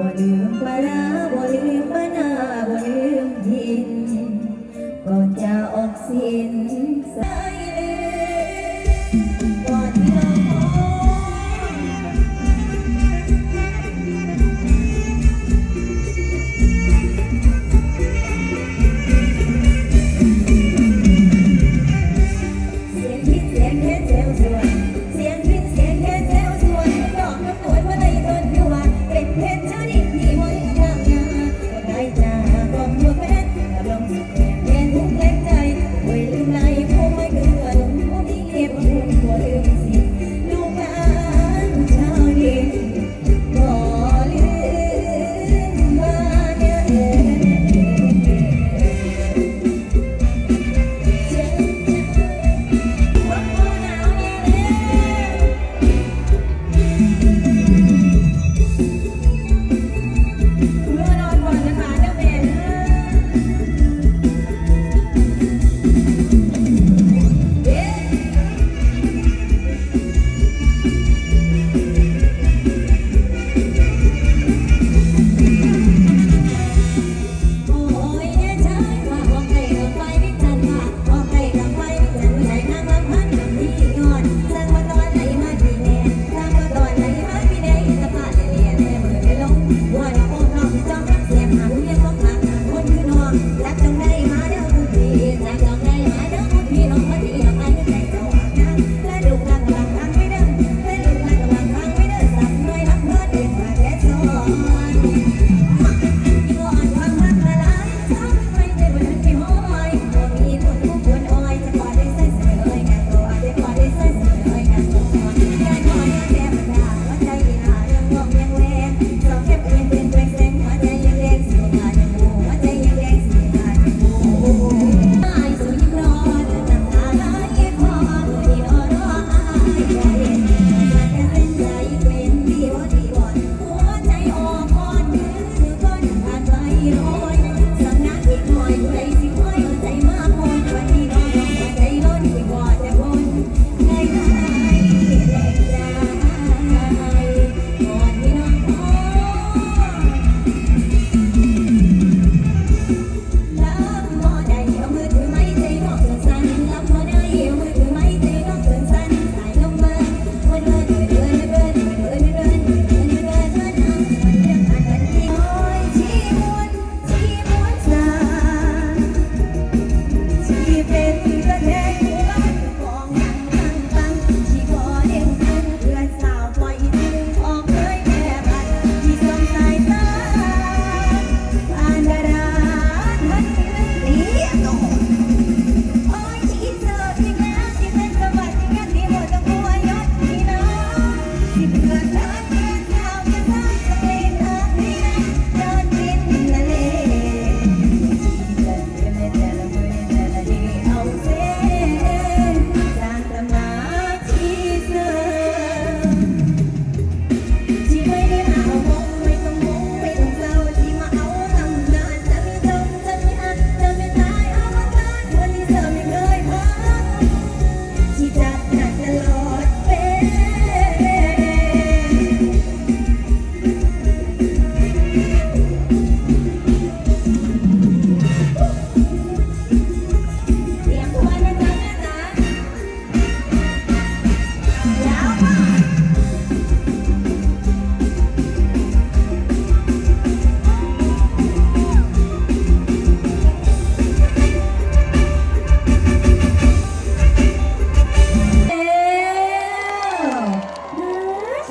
บ่ลืมปลาร้าบ่ลืม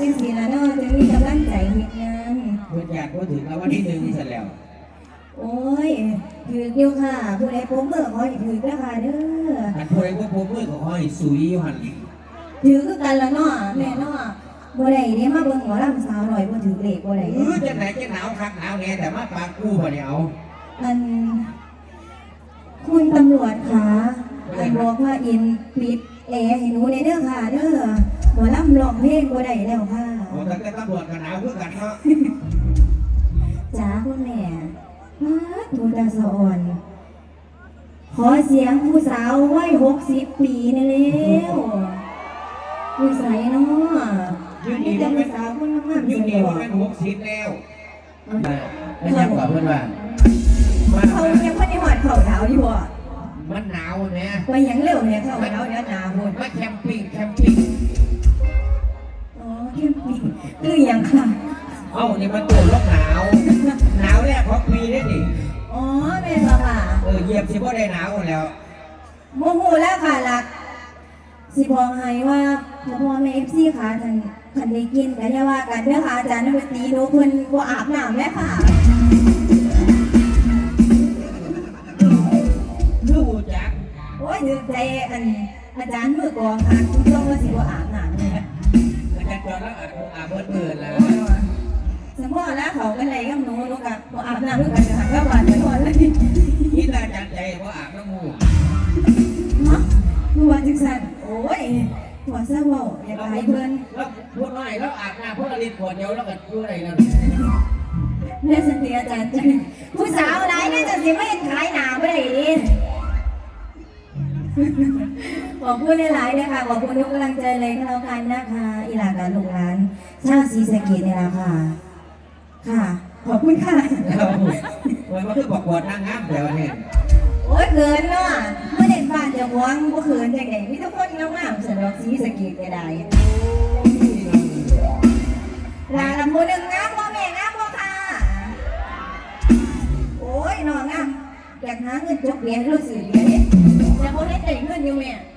จังสีละเนาะจะมีกำลังใจเห็นงานเพื่อนอยากว่าถึงแล้ววันที่หนึ่งเสร็จแล้ว โอ้ยถือเดียวค่ะผู้ใดผมเบื่อหอยถือแล้วค่ะเด้ออันผู้ใดว่าผมเบิกหอยสุยหันถือคือกันละเนาะแม่เนาะบ่ได้เนี่ยมาเบิ่งหัวลำสาวหน่อยบ่ถือเลขบ่ได้เออจังไหนจะหนาวคักหนาวแน่แต่มาปากกู้บ่ได้เอาอันคุณตำรวจคะอันบอกว่าอินปิดแอร์ให้หนูในเด้อค่ะเด้อ หมอลำร้องเพลงบ่ได้แล้วค่ะโอ้แต่ก็ตำรวจก็หนาวคือกันเนาะจ้าคุณแม่มาทูตาสะอ่อน ขอเสียงผู้สาววัยหกสิบปีนี่เร็วผู้ใสเนาะนี่แต่ผู้สาวคนงามๆยุ่งเสีนี่ยว่าดเป็นหกสิบแล้วไม่ใช่กว่าเพื่อนว่ามาเขายังไม่ได้หอดเข่าเท้าอยู่อะมันหนาวเนี่ยไปหยังเร็วเนี่ยเข่าเท้าเนี่ยหนาบุญมาแคมปิ้งแคมปิ้ง อ๋อแค่ปีคือหยังค่ะ เอ้านี่มันตัวลกหนาว หนาวแรกของปีนี่ดิอ๋อแม่ละค่ะเออเหยียบสิบ่ได้หนาวแล้วโมโหแล้วค่ะหลัก สิบอกให้ว่าถ้าพ่อแม่เอฟซีค่ะท่านคันได้กินกันอย่าว่ากันเด้อค่ะอาจารย์นักดนตรีหนูเพิ่นบ่อาบน้ำแม่ค่ะคือหูจักโอ้ยนึกใจอันอาจารย์มือกลองค่ะคุณต้องว่าสิบ่อาบน้ำ เนี่อาจารย์จอดแล้วอาบอาบเบิดเบิดแล้ว สมมติแล้วเขากันเลยกับหนูหนูกับบ่อาบน้ำด้วยกันหันก็หวานไปก่อนเลยนี่ตาจันใจว่าอาบน้ำมูฮะหนูว่าจังซั่นโอ้ยหัวเสื้อเว้าอย่าไปเพิ่อนแล้วพูดน้อยแล้วอาบน้ำพวกอลิตขวดเดียวแล้วก็ดูอะไรแล้วแม่สันติอาจารย์ผู้สาวหลายน่าจะสิไม่ขายหนาบ่ได้ดิ ขอบคุณหลายๆนะคะขอบคุณทุกกำลังใจเลยก็แล้วกันนะคะ อีหลานกับลูกหลาน ชาวศรีสะเกษเนี่ยละค่ะ ค่ะ ขอบคุณค่ะแล้วมันก็คือบอกวดนางงามเดี๋ยวเนี่ยโอ้ยเขินเนาะเมื่อเด็กบ้านจะหวงบ่เขินจังไดมีทุกคนงามๆสำหรับศรีสะเกษก็ได้ลาลำพูนึงงามบ่แม่งามบ่ค่ะ โอ้ยน้องงามอยากหาเงินจกเหรียญรู้สึกเหรียญเนี่ยแต่บ่ได้ได้เงินอยู่แม่โอ้ย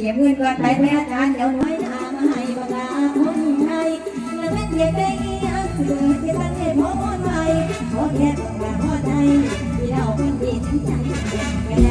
เก็บเงินก่อนไปแม่จานเดี๋ยวน้อยทางมาให้บกาคนไทยแล้วเงินเก็บได้ยังเกิดที่ตั้งให้พ่อคนไทยขอแค่บอกว่าพ่อใจที่เราคนดีทั้งใจ